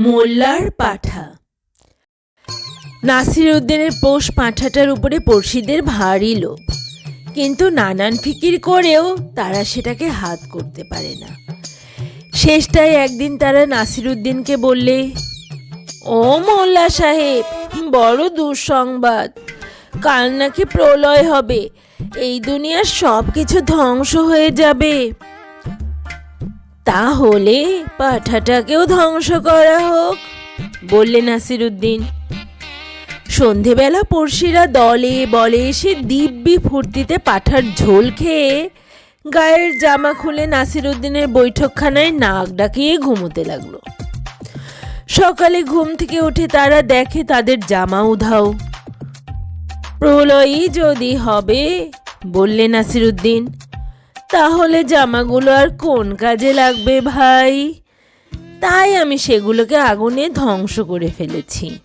মোল্লার পাঠা। নাসির উদ্দিনের পোষ পাঁঠাটার উপরে পড়শিদের ভারী লোভ। কিন্তু নানান ফিকির করেও তারা সেটাকে হাত করতে পারে না। শেষটায় একদিন তারা নাসির উদ্দিনকে বললে, ও মোল্লা সাহেব, বড় দুঃসংবাদ। কাল নাকি প্রলয় হবে। এই দুনিয়ার সব কিছু ধ্বংস হয়ে যাবে। তাহলে পাঠাটাকেও ধ্বংস করা হোক, বললে নাসির উদ্দিন সন্ধেবেলা পড়শিরা দলে বলে এসে দিব্যি ফুর্তিতে পাঠার ঝোল খেয়ে গায়ের জামা খুলে নাসির উদ্দিনের বৈঠকখানায় নাক ডাকিয়ে ঘুমোতে লাগল। সকালে ঘুম থেকে উঠে তারা দেখে তাদের জামা উধাও। প্রলয়ই যদি হবে, বললে নাসির উদ্দিন তাহলে জামাগুলো আর কোন কাজে লাগবে ভাই? তাই আমি সেগুলোকে আগুনে ধ্বংস করে ফেলেছি।